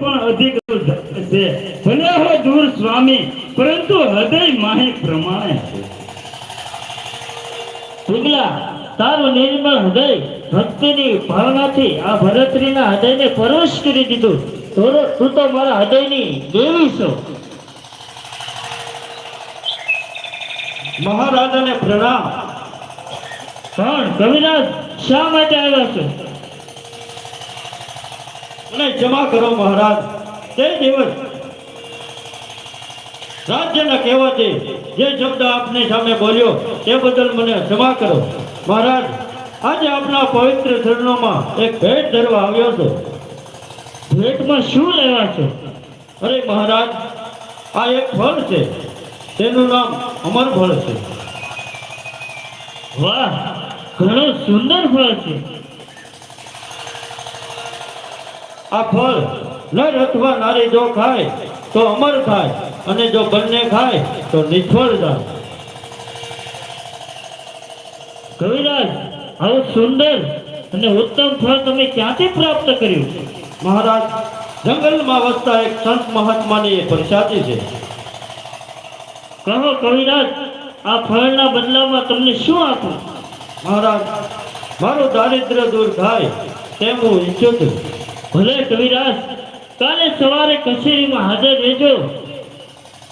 પણ અધિક છે. ભલે હો દૂર સ્વામી, પરંતુ હૃદય માહે પ્રમાણે છે. તારું નિર્મળ હૃદય ભક્તિની ભાવનાથી આ ભરતરીના હૃદયને પરોશ કરી દીધું. તું તો મારા હૃદયની દેવી છો. મહારાજાને પ્રણામ. પણ કવિરાજ શા માટે આવ્યા છો? મને જમા કરો મહારાજ. તે દિવસ રાજ્યના કહેવાથી જે શબ્દ આપની સામે બોલ્યો તે બદલ મને ક્ષમા કરો. મહારાજ, આજે આપના પવિત્ર ચરણોમાં એક ભેટ ધરવા આવ્યો છું ભેટમાં શું લેવા છે? અરે મહારાજ, આ એક ફળ છે. તેનું નામ અમર ફળ છે. વાહ, ઘણો સુંદર ફળ છે. આ ફળ નર અથવા નારી જો ખાય તો અમર થાય અને જો બંને ખાય તો નિષ્ફળ જાય. કવિરાજ આવું સુંદર અને ઉત્તમ ફળ તમે ક્યાંથી પ્રાપ્ત કર્યું? મહારાજ જંગલમાં વસતા એક સંત મહાત્માની એ પ્રસાદી છે. કહો કવિરાજ આ ફળના બદલામાં તમને શું આપું મહારાજ મારું દારિદ્ર્ય દૂર થાય તેમ હું ઈચ્છું છું. ભલે કવિરાજ કાલે સવારે કચેરીમાં હાજર રહેજો.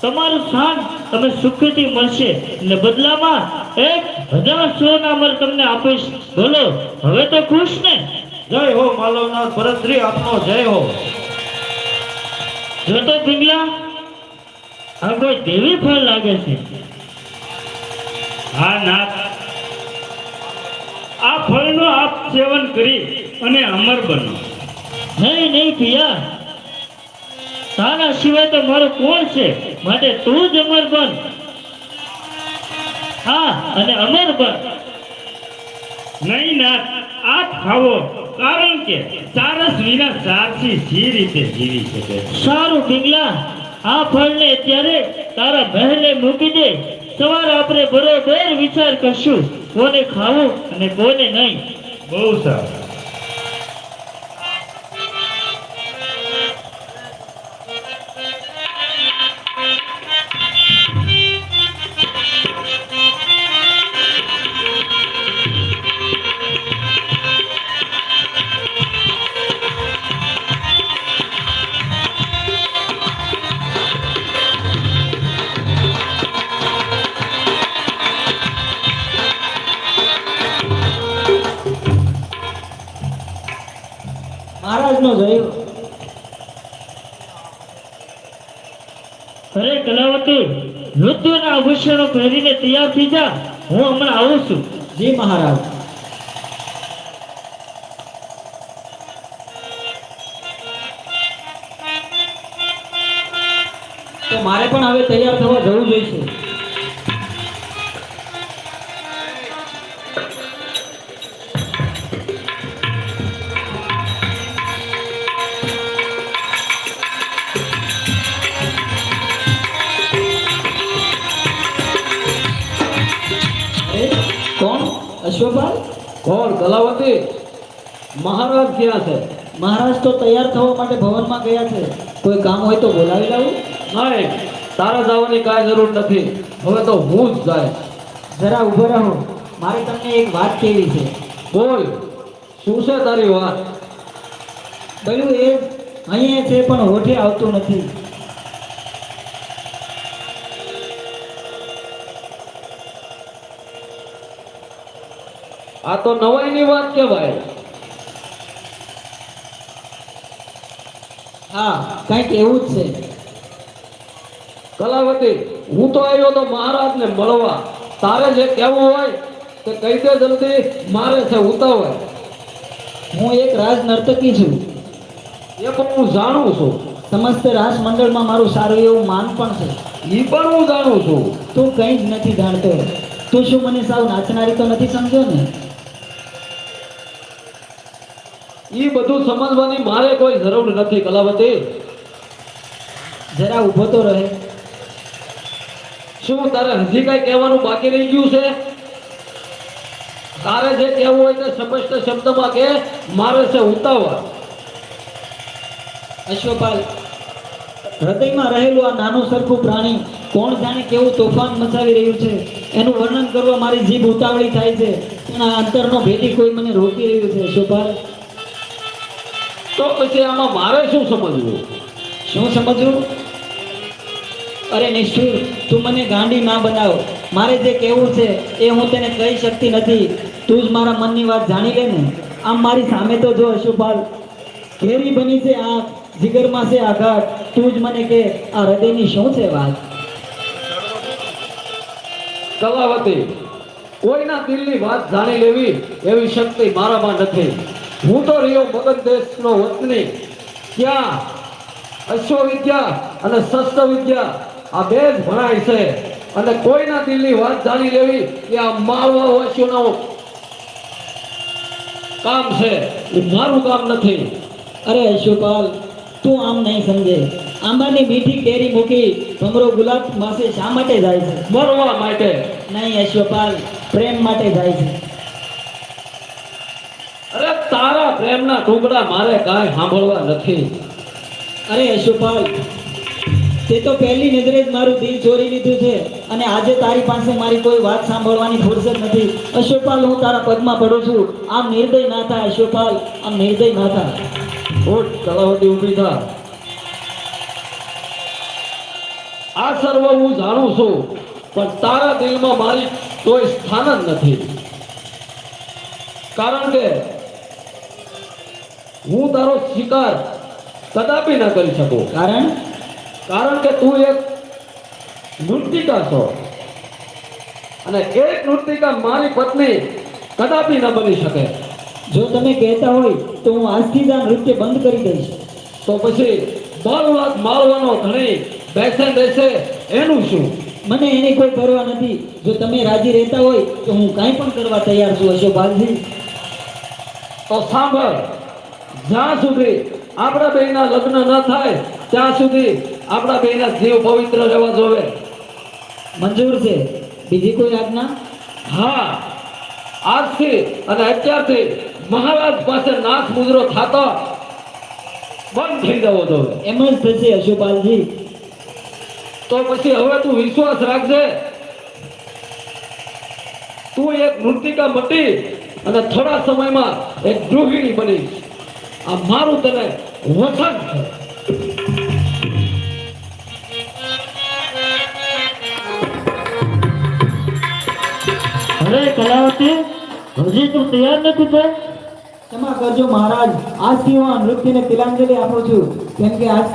તમારું સ્થાન તમે સુખથી મળશે. ને બદલામાં એક હજાર સોના મર તમને આપીશ. બોલો હવે તો ખુશ ને? જય હો માલવનાથ ભરતશ્રી આપનો જય હો. જોતો પિંગલા આ કોઈ દેવી ફળ લાગે છે? હા નાથ. આ ફળનું આપ સેવન કરી અને અમર બનો. નહીં નહીં પિયા તારા સિવાય તો મારો કોણ છે? માટે તું જ અમર બન. હા, અને અમર બન. નહીં, ના, આ ખાવો. કારણ કે સારસ વિના સારસી સી રીતે જીવી શકે સારું, પિંગલા, આ ફળને અત્યારે તારા બહેને મૂકી દે. સવારે આપણે બરોબર વિચાર કરશું. કોને ખાવું અને કોને નહીં. બહુ સારું. મહારાજનો જય. અરે કલાવતી નૃત્યના આભૂષણો પહેરીને તૈયાર થઈ જા. હું હમણાં આવું છું. જી મહારાજ. તો મારે પણ હવે તૈયાર થવા જવું જોઈશે અશ્વપાલ કોણ? કલાવતી? મહારાજ ક્યાં છે? મહારાજ તો તૈયાર થવા માટે ભવનમાં ગયા છે. કોઈ કામ હોય તો બોલાવી લાવું? નહીં તારા જવાની કાંઈ જરૂર નથી. હવે તો હું જ જાય. જરા ઊભો રહો. મારે તમને એક વાત કહેવી છે. બોલ. શું છે તારી વાત? કહ્યું એ? અહીંયા છે પણ હોઠે આવતું નથી. આ તો નવાઈની વાત કહેવાય. હા કંઈક એવું જ છે. કલાવતી હું તો આવ્યો તો મહારાજને મળવા. તારે જે કહેવું હોય તે કહી દે જલ્દી મારે છે ઉતાવળ. હું એક રાજ નર્તકી છું. એ પણ હું જાણું છું. સમસ્ત રાજ મંડળમાં મારું સારું એવું માન પણ છે. એ પણ હું જાણું છું. તું કંઈ જ નથી જાણતો. તું શું મને સાવ નાચનારી તો નથી સમજો ને? એ બધું સમજવાની મારે કોઈ જરૂર નથી કલાવતી. જરા ઊભો તો રહે. શું તારે હજી કઈ કહેવાનું બાકી રહી ગયું છે? તારે જે કહેવું હોય તે સ્પષ્ટ શબ્દમાં કે મારે છે ઉતાવળ. અશ્વપાલ હૃદયમાં રહેલું આ નાનું સરખું પ્રાણી કોણ જાણે કેવું તોફાન મચાવી રહ્યું છે? એનું વર્ણન કરવા મારી જીભ ઉતાવળી થાય છે. પણ આ અંતરનો ભેદી કોઈ મને રોકી રહ્યું છે અશ્વપાલ? તો પછી આમાં મારે શું સમજવું? શું સમજવું? અરે નિષ્ઠુર, તું મને ગાંડી ના બનાવ. મારે જે કહેવું છે એ હું તેને કહી શકતી નથી. તું જ મારા મનની વાત જાણી લે ને. આમ મારી સામે તો જો અશુભાલ. ઘેરી બની છે આ જીગરમાં છે આઘાત. તું જ મને કે, આ હૃદયની શું છે વાત? કલાવતી, કોઈના દિલની વાત જાણી લેવી એવી શક્તિ મારામાં નથી. હું તો રહ્યો મગધ દેશનો વતની. ત્યાં અશ્વવિદ્યા અને શસ્ત્ર વિદ્યા આ બે જ ભણાય છે. અને કોઈના દિલની વાત જાણી લેવી એ આ મારવા વાસીઓનો કામ છે. એ મારું કામ નથી. અરે અશુપાલ તું આમ નહીં સમજે. આંબાની મીઠી કેરી મૂકી ભમરો ગુલાબ માસે શા માટે જાય છે? મરવા માટે. નહીં અશ્વપાલ પ્રેમ માટે જાય છે અરે તારા પ્રેમના ટુકડા મારે કાંઈ સાંભળવા નથી. અરે અશુપાલ તે તો પહેલી નજરે જ મારું દિલ ચોરી લીધું છે અને આજે તારી પાસે મારી કોઈ વાત સાંભળવાની ફુરસત નથી. અશોપાલ હું તારા પગમાં પડું છું. આમ નિર્દય ના થાય અશોપાલ આમ નિર્દય ના થાય. ઉઠ કલાવટી ઊભી થા. આ સર્વ હું જાણું છું, પણ તારા દિલમાં મારી કોઈ સ્થાન જ નથી. કારણ કે હું તારો શિકાર કદાપી ન કરી શકું. કારણ? કારણ કે તું એક નૃત્યિકા છો. અને એક નૃત્યિકા મારી પત્ની કદાપી ન બની શકે. જો તમે કહેતા હોય તો હું આજથી જ આ નૃત્ય બંધ કરી દઈશ. તો પછી બાળવાદ મારવાનો ધણી બેસે બેસે એનું શું? મને એની કોઈ પરવા નથી. જો તમે રાજી રહેતા હોય તો હું કાંઈ પણ કરવા તૈયાર છું અશોપાલજી તો સાંભળ. જ્યાં સુધી આપણા બેના લગ્ન ન થાય ત્યાં સુધી આપણા બેના જીવ પવિત્ર રહેવા જોવે. મંજૂર છે. બીજી કોઈ આજ્ઞા? હા. આજથી અને અત્યારથી મહારાજ પાસે નાથ મુદ્રો થતો બંધ થઈ જવો જોવે. એમ જ થશે અશુપાલજી. તો પછી હવે તું વિશ્વાસ રાખજે. તું એક મૃતિકા મટી અને થોડા સમયમાં એક ગૃહિણી બની આ મારું તને વચન છે. અરે કલાવતી હજી તું તૈયાર નથી થઈ ક્ષમા કરજો મહારાજ. આજથી હું આ નૃત્યને તિલાંજલિ આપું છું. કેમ કે આજ